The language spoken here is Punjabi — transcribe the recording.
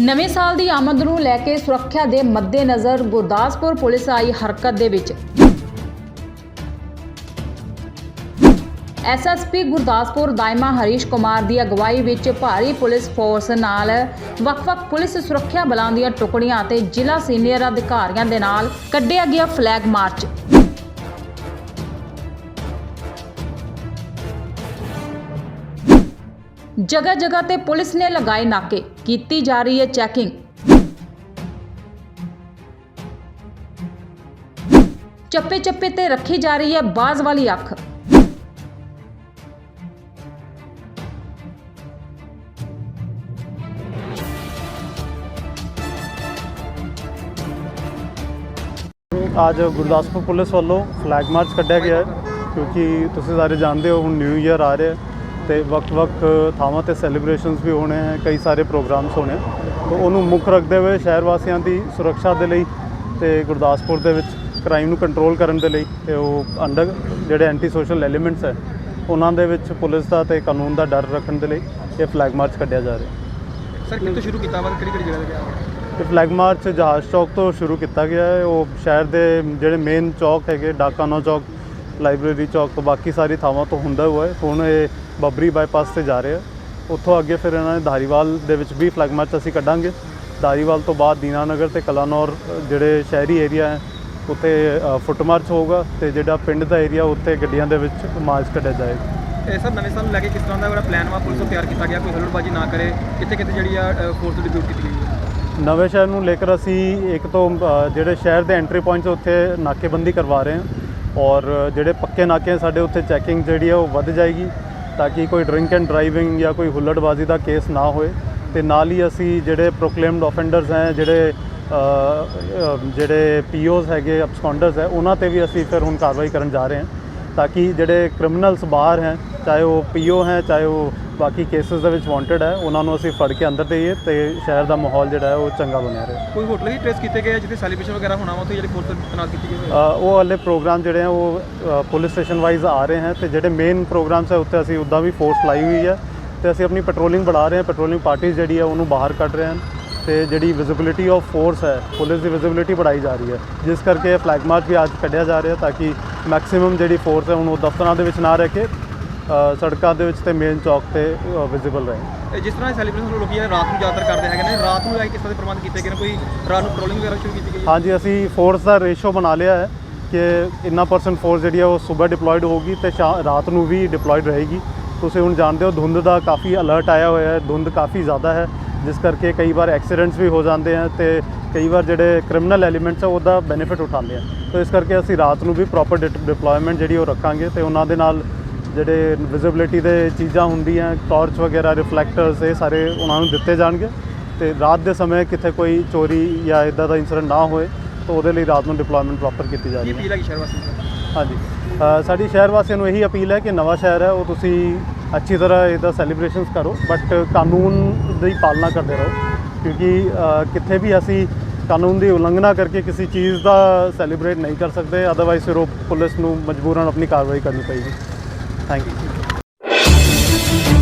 ਨਵੇਂ ਸਾਲ ਦੀ ਆਮਦ ਨੂੰ ਲੈ ਕੇ ਸੁਰੱਖਿਆ ਦੇ ਮੱਦੇਨਜ਼ਰ ਗੁਰਦਾਸਪੁਰ ਪੁਲਿਸ ਆਈ ਹਰਕਤ ਦੇ ਵਿੱਚ। ਐਸਐਸਪੀ ਗੁਰਦਾਸਪੁਰ ਦਾਇਮਾ ਹਰੀਸ਼ ਕੁਮਾਰ ਦੀ ਅਗਵਾਈ ਵਿੱਚ ਭਾਰੀ ਪੁਲਿਸ ਫੋਰਸ ਨਾਲ ਵੱਖ-ਵੱਖ ਪੁਲਿਸ ਸੁਰੱਖਿਆ ਬਲਾਂ ਦੀਆਂ ਟੁਕੜੀਆਂ ਅਤੇ ਜ਼ਿਲ੍ਹਾ ਸੀਨੀਅਰ ਅਧਿਕਾਰੀਆਂ ਦੇ ਨਾਲ ਕੱਢਿਆ ਗਿਆ ਫਲੈਗ ਮਾਰਚ। ਜਗ੍ਹਾ ਜਗ੍ਹਾ ਤੇ ਪੁਲਿਸ ਨੇ ਲਗਾਏ ਨਾਕੇ ਕੀਤੀ ਜਾ ਰਹੀ ਹੈ ਚੈਕਿੰਗ ਚੱਪੇ ਚੱਪੇ ਤੇ ਰੱਖੀ ਜਾ ਰਹੀ ਹੈ ਬਾਜ਼ ਵਾਲੀ ਅੱਖ ਅੱਜ ਗੁਰਦਾਸਪੁਰ ਪੁਲਿਸ ਵੱਲੋਂ ਫਲੈਗ ਮਾਰਚ ਕੱਢਿਆ ਗਿਆ ਹੈ ਕਿਉਂਕਿ ਤੁਸੀਂ ਸਾਰੇ ਜਾਣਦੇ ਹੋ ਹੁਣ ਨਿਊ ਇਅਰ ਆ ਰਿਹਾ ਹੈ ਤੇ ਵਕਤ-ਵਕਤ ਥਾਵਾਂ ਤੇ ਸੈਲੀਬ੍ਰੇਸ਼ਨਸ ਵੀ ਹੋਣੇ ਹੈ ਕਈ ਸਾਰੇ ਪ੍ਰੋਗਰਾਮਸ ਹੋਣੇ ਤਾਂ ਉਹਨੂੰ ਮੁੱਖ ਰੱਖਦੇ ਹੋਏ ਸ਼ਹਿਰ ਵਾਸੀਆਂ ਦੀ ਸੁਰੱਖਿਆ ਦੇ ਲਈ ਤੇ ਗੁਰਦਾਸਪੁਰ ਦੇ ਵਿੱਚ ਕ੍ਰਾਈਮ ਨੂੰ ਕੰਟਰੋਲ ਕਰਨ ਦੇ ਲਈ ਤੇ ਉਹ ਅੰਡਰ ਜਿਹੜੇ ਐਂਟੀ ਸੋਸ਼ਲ ਐਲੀਮੈਂਟਸ ਹੈ ਉਹਨਾਂ ਦੇ ਵਿੱਚ ਪੁਲਿਸ ਦਾ ਤੇ ਕਾਨੂੰਨ ਦਾ ਡਰ ਰੱਖਣ ਦੇ ਲਈ ਇਹ ਫਲੈਗ ਮਾਰਚ ਕੱਢਿਆ ਜਾ ਰਿਹਾ। ਸਰ ਕਿੱਥੋਂ ਸ਼ੁਰੂ ਕੀਤਾ ਵਾ ਕਿਹੜੀ ਕਿਹੜੀ ਜਗ੍ਹਾ ਤੇ ਗਿਆ? ਇਹ ਫਲੈਗ ਮਾਰਚ ਜਹਾਜ਼ ਚੌਕ ਤੋਂ ਸ਼ੁਰੂ ਕੀਤਾ ਗਿਆ ਹੈ। ਉਹ ਸ਼ਹਿਰ ਦੇ ਜਿਹੜੇ ਮੇਨ ਚੌਕ ਹੈਗੇ ਡਾਕਾਨਾ ਚੌਕ ਲਾਇਬ੍ਰੇਰੀ ਚੌਕ ਤੋਂ ਬਾਕੀ ਸਾਰੀ ਥਾਵਾਂ ਤੋਂ ਹੁੰਦਾ ਹੋਇਆ ਹੈ। ਹੁਣ ਇਹ ਬੱਬਰੀ ਬਾਈਪਾਸ ਤੇ ਜਾ ਰਿਹਾ ਉੱਥੋਂ ਅੱਗੇ ਫਿਰ ਇਹਨਾਂ ਨੇ ਧਾਰੀਵਾਲ ਦੇ ਵਿੱਚ ਵੀ ਫਲੈਗ ਮਾਰਚ ਅਸੀਂ ਕੱਢਾਂਗੇ। ਧਾਰੀਵਾਲ ਤੋਂ ਬਾਅਦ ਦੀਨਾਨਗਰ ਤੇ ਕਲਾਨੌਰ ਜਿਹੜੇ ਸ਼ਹਿਰੀ ਏਰੀਆ ਹੈ ਉੱਥੇ ਫੁੱਟ ਮਾਰਚ ਹੋਊਗਾ ਤੇ ਜਿਹੜਾ ਪਿੰਡ ਦਾ ਏਰੀਆ ਉੱਥੇ ਗੱਡੀਆਂ ਦੇ ਵਿੱਚ ਮਾਰਚ ਕੱਢਿਆ ਜਾਏਗਾ। ਇਹ ਸਰ ਨਵੇਂ ਸਾਲ ਨੂੰ ਲੈ ਕੇ ਕਿਸ ਤਰ੍ਹਾਂ ਦਾ ਜਿਹੜਾ ਪਲਾਨ ਵਾ ਪੁਲਿਸ ਤੋਂ ਤਿਆਰ ਕੀਤਾ ਗਿਆ ਕੋਈ ਹਲੜਬਾਜੀ ਨਾ ਕਰੇ ਕਿੱਥੇ ਕਿੱਥੇ ਜਿਹੜੀ ਆ ਫੋਰਸ ਡਿਪਿਊਟ ਕੀਤੀ ਗਈ ਹੈ? ਨਵੇਂ ਸ਼ਹਿਰ ਨੂੰ ਲੈ ਕੇ ਅਸੀਂ ਇੱਕ ਤੋਂ ਜਿਹੜੇ ਸ਼ਹਿਰ ਦੇ ਐਂਟਰੀ ਪੁਆਇੰਟਸ ਉੱਥੇ ਨਾਕੇਬੰਦੀ ਕਰਵਾ ਰਹੇ ਹਾਂ। ਔਰ ਜਿਹੜੇ ਪੱਕੇ ਨਾਕੇ ਸਾਡੇ ਉੱਥੇ ਚੈਕਿੰਗ ਜਿਹੜੀ ਹੈ ਉਹ ਵੱਧ ਜਾਏਗੀ ਤਾਂ ਕਿ ਕੋਈ ਡਰਿੰਕ ਐਂਡ ਡਰਾਈਵਿੰਗ ਜਾਂ ਕੋਈ ਹੁੱਲੜਬਾਜ਼ੀ ਦਾ ਕੇਸ ਨਾ ਹੋਏ ਤੇ ਨਾਲ ਹੀ ਅਸੀਂ ਜਿਹੜੇ ਪ੍ਰੋਕਲੇਮਡ ਆਫੈਂਡਰਸ ਹੈ ਜਿਹੜੇ ਅ, ਅ, ਜਿਹੜੇ ਪੀਓਸ ਹੈਗੇ ਅਬਸਕੌਂਡਰਸ ਹੈ ਉਹਨਾਂ ਤੇ ਵੀ ਅਸੀਂ ਫਿਰ ਹੁਣ ਕਾਰਵਾਈ ਕਰਨ ਜਾ ਰਹੇ ਹਾਂ ਤਾਂ ਕਿ ਜਿਹੜੇ ਕ੍ਰਿਮੀਨਲਸ ਬਾਹਰ ਹੈ ਚਾਹੇ ਉਹ ਪੀਓ ਹੈ ਚਾਹੇ ਉਹ ਬਾਕੀ ਕੇਸਸ ਦੇ ਵਿੱਚ ਵਾਂਟਡ ਹੈ ਉਹਨਾਂ ਨੂੰ ਅਸੀਂ ਫੜ ਕੇ ਅੰਦਰ ਦੇਈਏ ਤੇ ਸ਼ਹਿਰ ਦਾ ਮਾਹੌਲ ਜਿਹੜਾ ਹੈ ਉਹ ਚੰਗਾ ਬਣਿਆ ਰਹੇ। ਕੋਈ ਹੋਟਲ ਵੀ ਟ੍ਰੇਸ ਕੀਤੇ ਗਏ ਜਿੱਥੇ ਸੈਲੀਬ੍ਰੇਸ਼ਨ ਵਗੈਰਾ ਹੋਣਾ ਵਾ ਉੱਥੇ ਜਿਹੜੀ ਫੋਰਸ ਤੈਨਾਤ ਕੀਤੀ ਗਈ ਹੈ ਉਹ ਵਾਲੇ ਪ੍ਰੋਗਰਾਮ ਜਿਹੜੇ ਆ ਉਹ ਪੁਲਿਸ ਸਟੇਸ਼ਨ ਵਾਈਜ਼ ਆ ਰਹੇ ਹਨ ਤੇ ਜਿਹੜੇ ਮੇਨ ਪ੍ਰੋਗਰਾਮਸ ਹੈ ਉੱਥੇ ਅਸੀਂ ਉੱਦਾਂ ਵੀ ਫੋਰਸ ਲਾਈ ਹੋਈ ਹੈ ਤੇ ਅਸੀਂ ਆਪਣੀ ਪੈਟਰੋਲਿੰਗ ਵਧਾ ਰਹੇ ਹਾਂ ਪੈਟਰੋਲਿੰਗ ਪਾਰਟੀਜ਼ ਜਿਹੜੀ ਹੈ ਉਹਨੂੰ ਬਾਹਰ ਕੱਢ ਰਹੇ ਹਨ ਤੇ ਜਿਹੜੀ ਵਿਜ਼ਿਬਿਲਿਟੀ ਆਫ ਫੋਰਸ ਹੈ ਪੁਲਿਸ ਦੀ ਵਿਜ਼ਿਬਿਲਿਟੀ ਵਧਾਈ ਜਾ ਰਹੀ ਹੈ। ਜਿਸ ਕਰਕੇ ਫਲੈਗ ਮਾਰਚ ਵੀ ਅੱਜ ਕੱਢਿਆ ਜਾ ਰਿਹਾ ਤਾਂ ਕਿ ਮੈਕਸਿਮਮ ਜਿਹੜੀ ਫੋਰਸ ਹੈ ਹੁਣ ਉਹ ਦਫ਼ਤਰਾਂ ਦੇ ਵਿੱਚ ਨਾ ਰਹਿ ਕੇ ਸੜਕਾਂ ਦੇ ਵਿੱਚ ਤੇ ਮੇਨ ਚੌਕ ਤੇ ਵਿਜ਼ਿਬਲ ਰਹੇ। ਜਿਸ ਤਰ੍ਹਾਂ ਸੈਲੀਬ੍ਰੇਸ਼ਨ ਲੋਕੀ ਆ ਰਾਤ ਨੂੰ ਜ਼ਿਆਦਾਤਰ ਕਰਦੇ ਹੈਗੇ ਨੇ ਰਾਤ ਨੂੰ ਕਿਸ ਤਰ੍ਹਾਂ ਦੇ ਪ੍ਰਬੰਧ ਕੀਤੇ ਗਏ ਨੇ? ਕੋਈ ਰਾਤ ਨੂੰ ਪੈਟਰੋਲਿੰਗ ਵਗੈਰਾ ਸ਼ੁਰੂ ਕੀਤੀ ਗਈ ਹੈ? ਹਾਂਜੀ ਅਸੀਂ ਫੋਰਸ ਦਾ ਰੇਸ਼ੋ ਬਣਾ ਲਿਆ ਹੈ ਕਿ ਇੰਨਾ ਪਰਸੈਂਟ ਫੋਰਸ ਜਿਹੜੀ ਹੈ ਉਹ ਸਵੇਰ ਡਿਪਲੋਇਡ ਹੋਊਗੀ ਤੇ ਰਾਤ ਨੂੰ ਵੀ ਡਿਪਲੋਇਡ ਰਹੇਗੀ। ਤੁਸੀਂ ਹੁਣ ਜਾਣਦੇ ਹੋ ਧੁੰਦ ਦਾ ਕਾਫੀ ਅਲਰਟ ਆਇਆ ਹੋਇਆ ਹੈ ਧੁੰਦ ਕਾਫੀ ਜ਼ਿਆਦਾ ਹੈ ਜਿਸ ਕਰਕੇ ਕਈ ਵਾਰ ਐਕਸੀਡੈਂਟਸ ਵੀ ਹੋ ਜਾਂਦੇ ਹਨ ਤੇ ਕਈ ਵਾਰ ਜਿਹੜੇ ਕ੍ਰਿਮੀਨਲ ਐਲੀਮੈਂਟਸ ਆ ਉਹਦਾ ਬੈਨੀਫਿਟ ਉਠਾਉਂਦੇ ਆ। ਤਾਂ ਇਸ ਕਰਕੇ ਅਸੀਂ ਰਾਤ ਨੂੰ ਵੀ ਪ੍ਰੋਪਰ ਡਿਪਲੋਇਮੈਂਟ ਜਿਹੜੀ ਉਹ ਰੱਖਾਂਗੇ ਤੇ ਉਹਨਾਂ ਦੇ ਨਾਲ ਜਿਹੜੇ ਵਿਜ਼ਿਬਿਲਿਟੀ ਦੇ ਚੀਜ਼ਾਂ ਹੁੰਦੀਆਂ ਟਾਰਚ ਵਗੈਰਾ ਰਿਫਲੈਕਟਰਸ ਇਹ ਸਾਰੇ ਉਹਨਾਂ ਨੂੰ ਦਿੱਤੇ ਜਾਣਗੇ। ਤੇ ਰਾਤ ਦੇ ਸਮੇਂ ਕਿਤੇ ਕੋਈ ਚੋਰੀ ਜਾਂ ਇਦਾਂ ਦਾ ਇਨਸੀਡੈਂਟ ਨਾ ਹੋਏ ਤਾਂ ਉਹਦੇ ਲਈ ਰਾਤ ਨੂੰ ਡਿਪਲੋਇਮੈਂਟ ਪ੍ਰੋਪਰ ਕੀਤੀ ਜਾ ਕੀ ਰਹੀ ਹੈ। ਅਪੀਲ ਹੈਗੀ ਸ਼ਹਿਰ ਵਾਸੀਆਂ ਨੂੰ? ਹਾਂਜੀ। ਸਾਡੀ ਸ਼ਹਿਰ ਵਾਸੀਆਂ ਨੂੰ ਇਹੀ ਅਪੀਲ ਹੈ ਕਿ ਨਵਾਂ ਸ਼ਹਿਰ ਹੈ ਉਹ ਤੁਸੀਂ ਅੱਛੀ ਤਰ੍ਹਾਂ ਇਹਦਾ ਸੈਲੀਬ੍ਰੇਸ਼ਨਸ ਕਰੋ ਬਟ ਕਾਨੂੰਨ ਦੀ ਪਾਲਣਾ ਕਰਦੇ ਰਹੋ। ਕਿਉਂਕਿ ਕਿੱਥੇ ਵੀ ਅਸੀਂ ਕਾਨੂੰਨ ਦੀ ਉਲੰਘਣਾ ਕਰਕੇ ਕਿਸੇ ਚੀਜ਼ ਦਾ ਸੈਲੀਬ੍ਰੇਟ ਨਹੀਂ ਕਰ ਸਕਦੇ ਅਦਰਵਾਈਜ਼ ਫਿਰ ਉਹ ਪੁਲਿਸ ਨੂੰ ਮਜਬੂਰਨ ਆਪਣੀ ਕਾਰਵਾਈ ਕਰਨੀ ਪਏਗੀ। thank you.